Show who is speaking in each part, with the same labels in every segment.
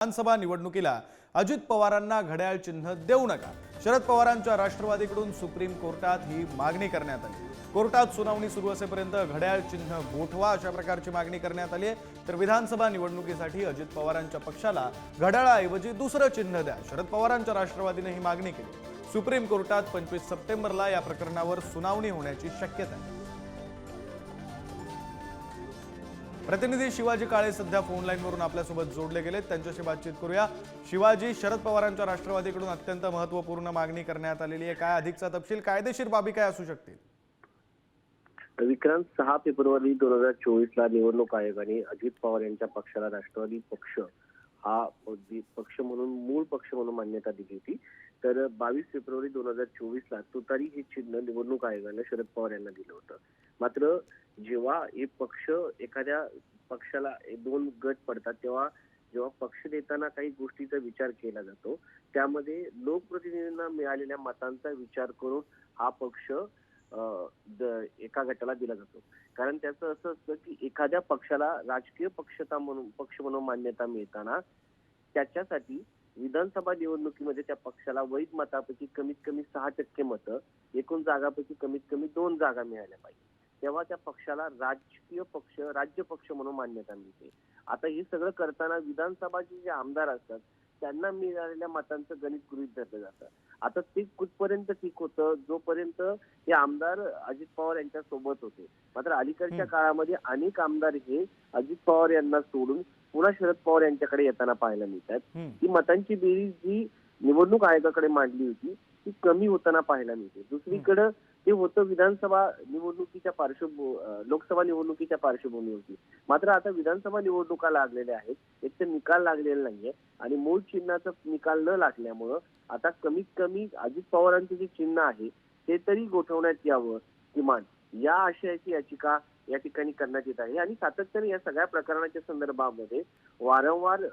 Speaker 1: विधानसभा निवडणुकीला अजित पवारांना घड्याळ चिन्ह देऊ नका. शरद पवारांच्या राष्ट्रवादीकडून सुप्रीम कोर्टात ही मागणी करण्यात आली. कोर्टात सुनावणी सुरू असेपर्यंत घड्याळ चिन्ह गोठवा अशा प्रकारची मागणी करण्यात आली आहे. तर विधानसभा निवडणुकीसाठी अजित पवारांच्या पक्षाला घड्याळाऐवजी दुसरं चिन्ह द्या. शरद पवारांच्या राष्ट्रवादीने ही मागणी केली. सुप्रीम कोर्टात पंचवीस सप्टेंबरला या प्रकरणावर सुनावणी होण्याची शक्यता आहे. प्रतिनिधी शिवाजी काळे सध्या फोनलाईनवरून आपल्यासोबत जोडले गेलेत. त्यांच्याशी बातचीत करूया. शिवाजी शरद पवारांच्या राष्ट्रवादीकडून अत्यंत महत्त्वपूर्ण मागणी करण्यात आलेली आहे. काय अधिकचा तपशील? कायदेशीर बाबी काय असू शकतील?
Speaker 2: विक्रांत सहा फेब्रुवारी दोन हजार चोवीस ला निवडणूक आयोगाने अजित पवार यांच्या पक्षाला राष्ट्रवादी पक्ष हा पक्ष म्हणून मूळ पक्ष म्हणून मान्यता दिली होती. तर बावीस फेब्रुवारी दोन हजार चोवीस ला तुतारी हे चिन्ह निवडणूक आयोगाने शरद पवार यांना दिलं होतं. मात्र जेव्हा हे पक्ष एखाद्या पक्षाला दोन गट पडतात तेव्हा जेव्हा पक्ष देताना काही गोष्टीचा विचार केला जातो त्यामध्ये लोकप्रतिनिधींना मिळालेल्या मतांचा विचार करून हा पक्ष द- एका गटाला दिला जातो. कारण त्याचं असं असतं की एखाद्या पक्षाला राजकीय पक्षता म्हणून पक्ष म्हणून मान्यता मिळताना त्याच्यासाठी विधानसभा निवडणुकीमध्ये त्या पक्षाला वैध मतापैकी कमीत कमी सहा टक्के मतं एकूण जागापैकी कमीत कमी दोन जागा मिळाल्या पाहिजे. तेव्हा त्या पक्षाला राजकीय पक्ष राज्य पक्ष म्हणून मान्यता मिळते. आता हे सगळं करताना विधानसभाचे जे आमदार असतात त्यांना मिळालेल्या मतांचं गणित गृहीत धरलं जातं. आता ते कुठपर्यंत ठीक होतं जोपर्यंत हे आमदार अजित पवार यांच्या सोबत होते मात्र अलीकडच्या. काळामध्ये अनेक आमदार हे अजित पवार यांना सोडून पुन्हा शरद पवार यांच्याकडे येताना पाहायला मिळतात. ही मतांची बेरीज जी निवडणूक आयोगाकडे मांडली होती ती कमी होताना पाहायला मिळते दुसरीकडे ते होतं विधानसभा निवडणुकीच्या पार्श्वभू अं, लोकसभा निवडणुकीच्या पार्श्वभूमीवरती मात्र आता विधानसभा निवडणुका लागलेल्या आहेत. एक तर निकाल लागलेला नाहीये आणि मूळ चिन्हाचा निकाल न लागल्यामुळं आता कमीत कमी अजित पवारांचे जे चिन्ह आहे ते तरी गोठवण्यात यावं किमान. या आशयाची याचिका या ठिकाणी करण्यात येत आहे आणि सातत्याने या सगळ्या प्रकरणाच्या संदर्भामध्ये वारंवार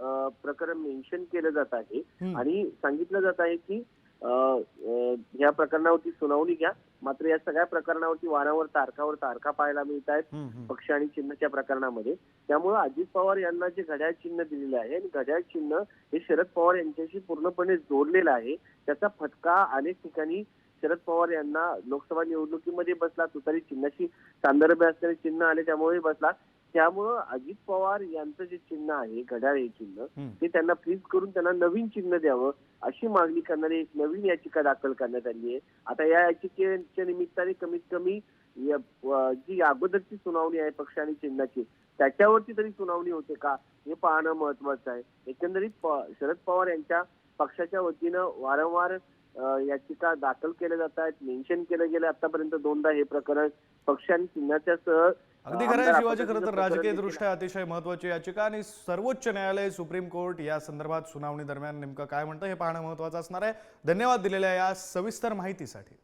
Speaker 2: प्रकरण मेन्शन केलं जात आहे. आणि सांगितलं जात आहे की अं, अं, या प्रकरणावरती सुनावणी घ्या. मात्र या सगळ्या प्रकरणावरती वारंवार तारखावर तारखा पाहायला मिळत आहेत. पक्ष आणि चिन्हच्या प्रकरणामध्ये. त्यामुळे अजित पवार यांना जे घड्याळ चिन्ह दिलेलं आहे आणि घड्याळ चिन्ह हे शरद पवार यांच्याशी पूर्णपणे जोडलेलं आहे. त्याचा फटका अनेक ठिकाणी शरद पवार यांना लोकसभा निवडणुकीमध्ये बसला. तुतारी चिन्हाशी सांदर्भ असलेले चिन्ह आले त्यामुळे बसला. त्यामुळं अजित पवार यांचं जे चिन्ह आहे घड्याळ हे चिन्ह. ते त्यांना फ्रीज करून त्यांना नवीन चिन्ह द्यावं अशी मागणी करणारी एक नवीन याचिका दाखल करण्यात आली आहे. आता या याचिकेच्या निमित्ताने कमीत कमी जी अगोदरची सुनावणी आहे पक्ष आणि चिन्हाची त्याच्यावरती तरी सुनावणी होते का? हे पाहणं महत्वाचं आहे. एकंदरीत शरद पवार यांच्या पक्षाच्या वतीनं वारंवार याचिका दाखल केल्या जात आहेत मेन्शन केलं गेलं आतापर्यंत दोनदा हे प्रकरण पक्ष आणि चिन्हाच्या सह
Speaker 1: अगदी खरं आहे शिवाजी खरं तर राजकीय दृष्ट्या अतिशय महत्वाची याचिका आणि सर्वोच्च न्यायालय सुप्रीम कोर्ट या संदर्भात सुनावणी दरम्यान नेमकं काय म्हणतं हे पाहणं महत्वाचं असणार आहे. धन्यवाद दिलेल्या या सविस्तर माहितीसाठी.